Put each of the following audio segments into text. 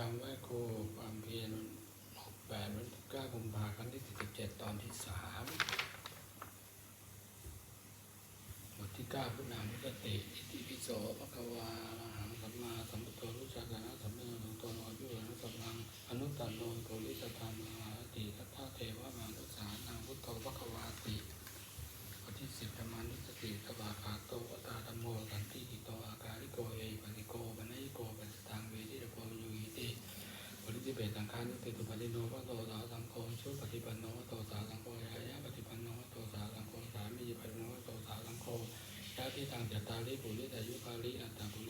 รรมไหว้ครูความเพียรหกแปดวันที่เก้ากุมภาครั้งที่สิบเจ็ดตอนที่สามบทที่เก้าพุทธนานุสติอิติปิโสภะคะวาานุติสุปฏิโนวะโตสาสังโฆชุปฏิปันโนวะโตสาสังโฆยายะปฏิปันโนวะโตสาสังโฆสามีปฏิปันโนวะโตสาสังโฆยะที่ทางจัตตาริปุริตายุคาลิอัตตาปุริ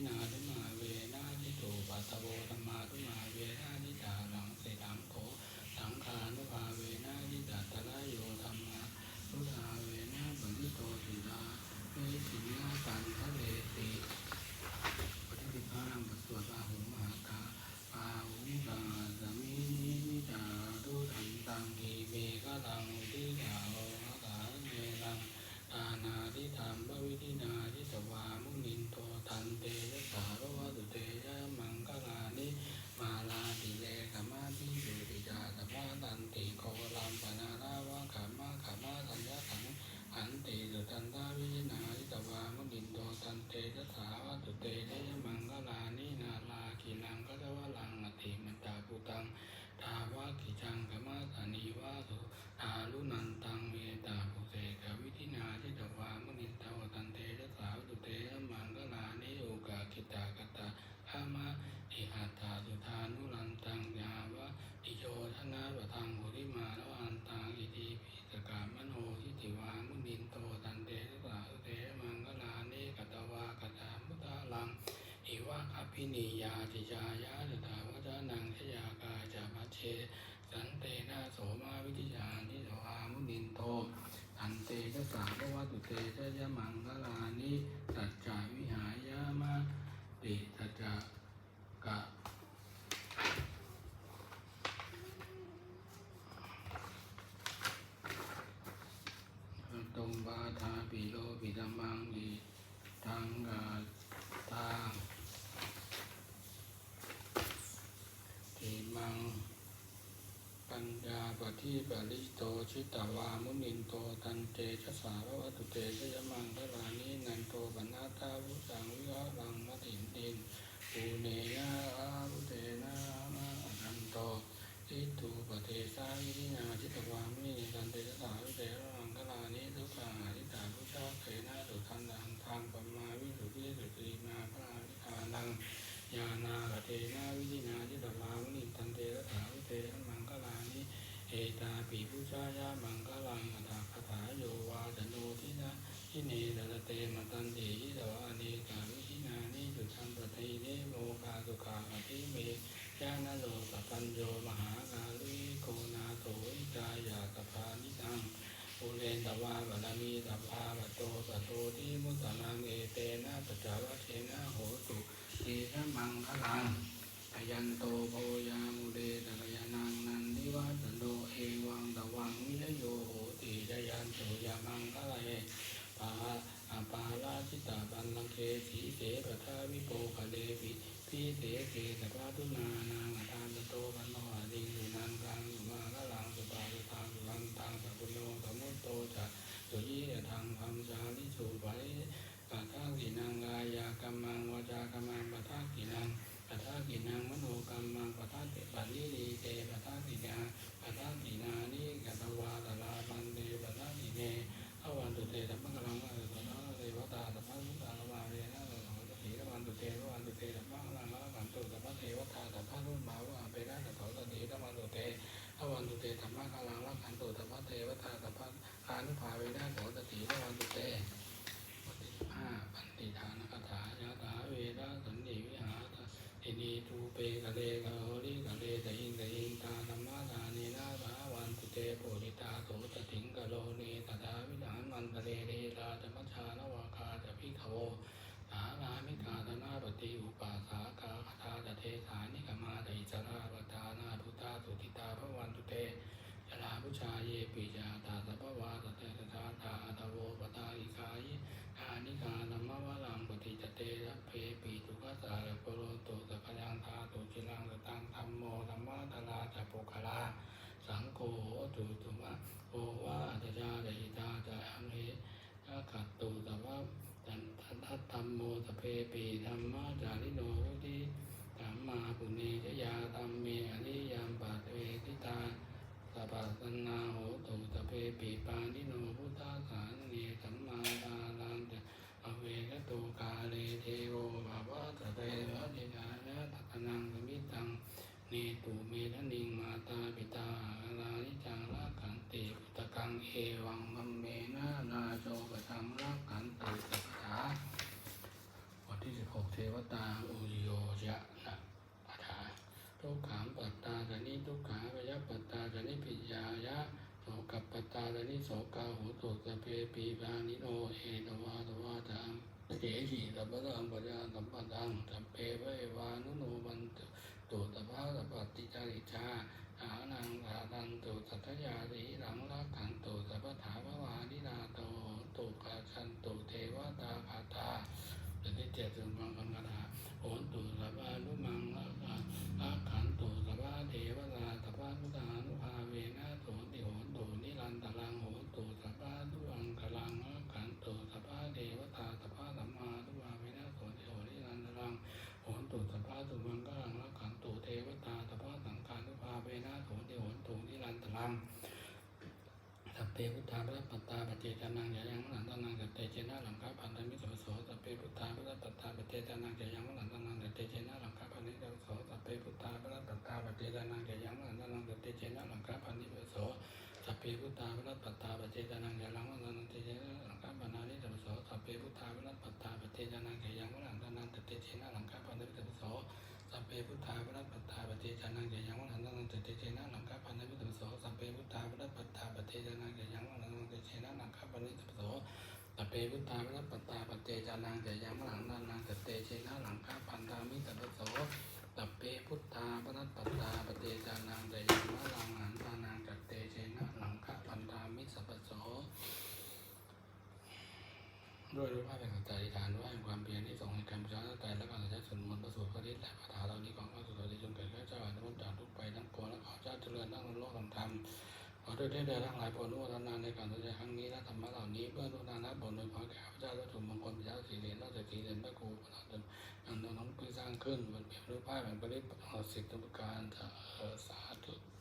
Nào. ทัสสาวัตุเตชยมังกลานินาลากินังกัตวะลังอติมันตาปุตังทาวะกิจังกมะสานิวะสุทาลุนันตังเมตา สันเตนะโสมาวิทิยานิโสวามุนินโตอันเตชะสาภวตุเตชยะมังคลานิสัจจาวิหายามะติสัจจะกะตรงบาทาปิโลปิธรรมังอิทังกาตามังปัญ ญาปฏิปริโตชิตาวามุนินโตตันเจชะสาววัตุเตชยมังคลานินันโตปนาตาวุสังวิหารังมตินดินปูเนยะอาวุเตนะมาอันโต อิตุปเทสาวิรินาจิตวามิสันเตสาวิเตรังคลานิทุกขาทิตาพุชาเขนะสุทันดังทางปมาวิสุทธิสุตีนาพระวิทานังยานาคเทนาวิรินาจิตวามิสันเตสาวิเตมังคลานิเอ ตาปิพุชายามังคลังอัตถคถาโยวาจโนทินะทิเนตะเตมตันติยิตวานิกาวิหินานิจุทันปฏิเนโมคาสุขาอธิเมยานโลกปัญโยมหากาลุยโกนาโถอิกายาตภานิตังอุเรนตวาบาลมีตภาปโตปโตทิมุตตะนังเอเตนะปัจจวัเชนะโหตุทีสมังคลังพยันโตโพยามุเดตะยานังนันทิวัตโนเอวังตวังวิโยโหติจยันโตยามังคลัยปาอาปาลาจิตาบันลังเคสีเสปทาวิโปคะเลปิ ที่เส เกตพระทุนานาอัตานโตปันโนอดิงสุนันกังสุมาละลังสุปาสุทางสุรันตังสัพพุโนสมุตโตจะสุยียทังธรรมชาลิสุปะริปัทากินังกายากรรมังวาจากรรมังปัทากินังปัทากินังมโนกรรมังปัทาเตปัลิลีเตปัทากินาปัทากินานิกัตวาตลาปันเตปัทากิเนอวันตุเตธรรมกลังอสุตนะเทวตาธรรมมุตตาลวาเรนะ สีละวันตุเตละวันตุเตละมังลังละวันตุสัพพะเทวตาสัพพะรุ่นมาว่าเปนะสัพพะตติละวันตุเตละวันตุเตธรรมะกลังละขันตุสัพพะเทวตาสัพพะอานุภาเวนะโสตติละวันตุเตปฏิห้าปันติทานคาถายาถาเวนะสันนิวิหารอินี ตูเปกะเลกะโหริกะเลตะอิงตะอิงตาธรรมะทานีนาภาวันตุเตโพธิตาโสตถิงกะโลนีตถาวิหารมันกะเลเรตาธรรมชานวาคาจะพิขโว สารามิกาธนาปฏิอุปาสากาคาถาจะเทสานิกมาไดจราปทานาพุทธาสุติตาพระวันตุเตจราพุชาเยปิจาตาสัพพวาตเตตถาตาตโวปตาอิกายอานิกาธรรมวลังปฏิจเตระเพปิตุกัสสารปโรตุสัพยังธาตุจิลังสตังธรรมโมธรรมะ ตลาจะปุคลาสังโฆตุตุมะโอวาตจาเดตาจะอัมเหขัตตุสัพพะตันทัตธรรมโมสเพปีธรรมะจาริโนวุติธรรมาปุเนจยาธรรมเมอริยามปัตเวทิตาสัพพสันนาโหตุสเพปีปานิโนพุทธาสานเนสัมมาตาลังจะอเวกโตกาเลเทโวภาวะตะเตวะเนจานะทัตนังมิ เนตุเมทนิงมาตาปิตาอาลานิจังรักขันติพุตกังเอวังมัมเมนะนาโจปะทังรักขันติสัพพะบทที่สิบหกเทวตาอุโยยะนะปัฏฐาทุกขังปัตตาจะนิทุกขาพยาปัตตาจะนิปิยายะโสกับปัตตาจะนิโสกาหูตุสพเพปีปานิโนเอตวาตวาตังเจหิสัพพะตังปัญญาสัมปตังสัพเพเววานุโนบันตุ ตุตภาสปฏิจาริชาอานังอาตันตุสัทยาสีหลังรักขันตุสัพพถาภวานินาโตตุกาชันตุเทวตาคาตาเป็นที่เจ็ดสุมังคังคาถาโอนตุสัพพานุมังรักรักขันตุสัพพะเทวตาสัพพะพุทธานุภาเวนะโสติโหนตุนิรันตลังโหนตุสัพพะทุวังกลังรักขันตุสัพพะเทวตาสัพพะสัมมาทุภาเวนะโสติโหนิรันตลังโหนตุสัพพะสุมังกังรักขันตุเทวตาสัพพะสังฆานุภาเวนะโสติโหนตุ นังสัพเพพุทธาพระปัตตาปเจจานังยายังหลังตานังสัพเตเจนะหลังคาพันธมิโสโสสัพเพพุทธาพระปัตตาปเจจานังยายังหลังตานังสัพเตเจนะหลังคาพันธมิโสโสสัพเพพุทธาพระปัตตาปเจจานังยายังหลังตานังสัพเตเจนะหลังคาพันธมิโสสัพเพพุทธาพระปัตตาปเจจานังยายังหลังตานังสัพเตเจนะหลังคาพันธมิโสโสสัพเพพุทธาพระปัตตาปเจจานังยายังหลังตานังสัพเตเจนะหลังคาพันธมิโส สัพเพพุทธาพระปัตตาปฏิจานังเกยังวังหันตังเตเตเจนะหลังคาปันนิตปโสสัพเพพุทธาพระปัตตาปฏิจานังเกยังวังหันตังเตเจนะหลังคาปันนิตปโสสัพเพพุทธาพระปัตตาปฏิจานังเกยังวังหันตังเตเตเจนะหลังคาปันธามิตปโสสัพเพพุทธาพระปัตตาปฏิจานังเกยังวังหันตังเตเจนะหลังคาปันธามิสัพโสด้วยรูปภาพแห่งสัจจะอธิษฐานว่าความเพียรที่ส่งให้การประชาธิปไตยและการใช้ส่วนมวลประสูต ขอด้วยเทพเดชทั้งหลายผลอนุทนาในการแสดงครั้งนี้และธรรมะเหล่านี้เพื่อทุกนานะผลโดยพระแก่ข้าพเจ้าและถุมงคลพระเจ้าสีเหรียญราชสีเหรียญพระครูพระนามอย่างน้องเพื่อสร้างขึ้นบนเพียงรูปภาพแห่งปริปสิทธิประการสาธุ